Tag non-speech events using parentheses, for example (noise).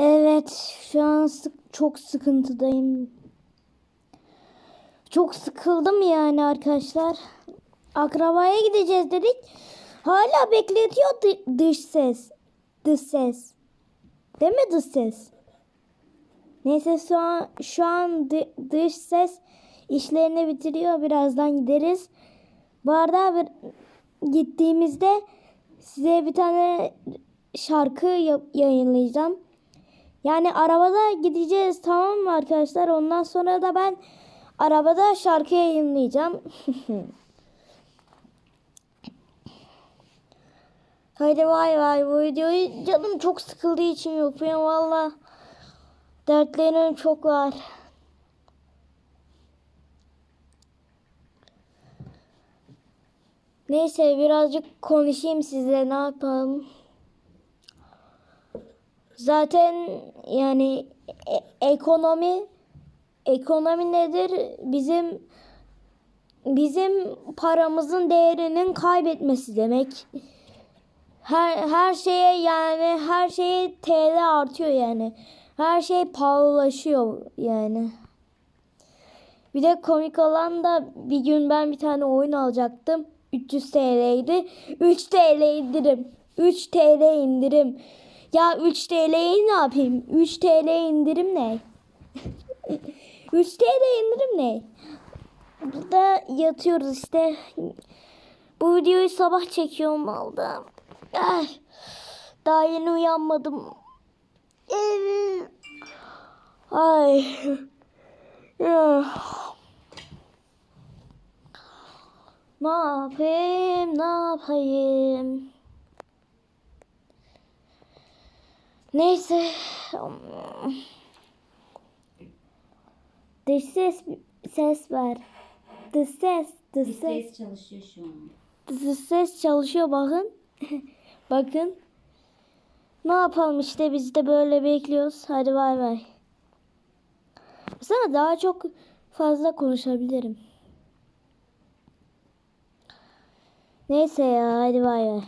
Evet, şu an sık, çok sıkıntıdayım. Çok sıkıldım yani arkadaşlar. Akrabaya gideceğiz dedik. Hala bekletiyor dı- dış ses. Dış ses. Değil mi dış ses? Neyse şu an, şu an dı- dış ses işlerini bitiriyor. Birazdan gideriz. Bu bir, gittiğimizde size bir tane şarkı ya- yayınlayacağım. Yani arabada gideceğiz tamam mı arkadaşlar? Ondan sonra da ben arabada şarkı yayınlayacağım. (laughs) Haydi vay vay bu videoyu canım çok sıkıldığı için yapıyorum valla. Dertlerim çok var. Neyse birazcık konuşayım size ne yapalım. Zaten yani e- ekonomi ekonomi nedir? Bizim bizim paramızın değerinin kaybetmesi demek. Her her şeye yani her şeye TL artıyor yani. Her şey pahalılaşıyor yani. Bir de komik olan da bir gün ben bir tane oyun alacaktım. 300 TL'ydi. 3 TL indirim. 3 TL indirim. Ya 3 TL'yi ne yapayım? 3 TL indirim ne? (laughs) 3 TL indirim ne? Burada yatıyoruz işte. Bu videoyu sabah çekiyorum aldım. Ay, Daha yeni uyanmadım. Ay. Ya. Ne yapayım, ne yapayım? Neyse. Dış ses, ses ver. Dış ses, dış ses. ses çalışıyor şu an. Dış ses çalışıyor bakın. (laughs) bakın. Ne yapalım işte biz de böyle bekliyoruz. Hadi bay bay. Sana daha çok fazla konuşabilirim. Neyse ya hadi bay bay.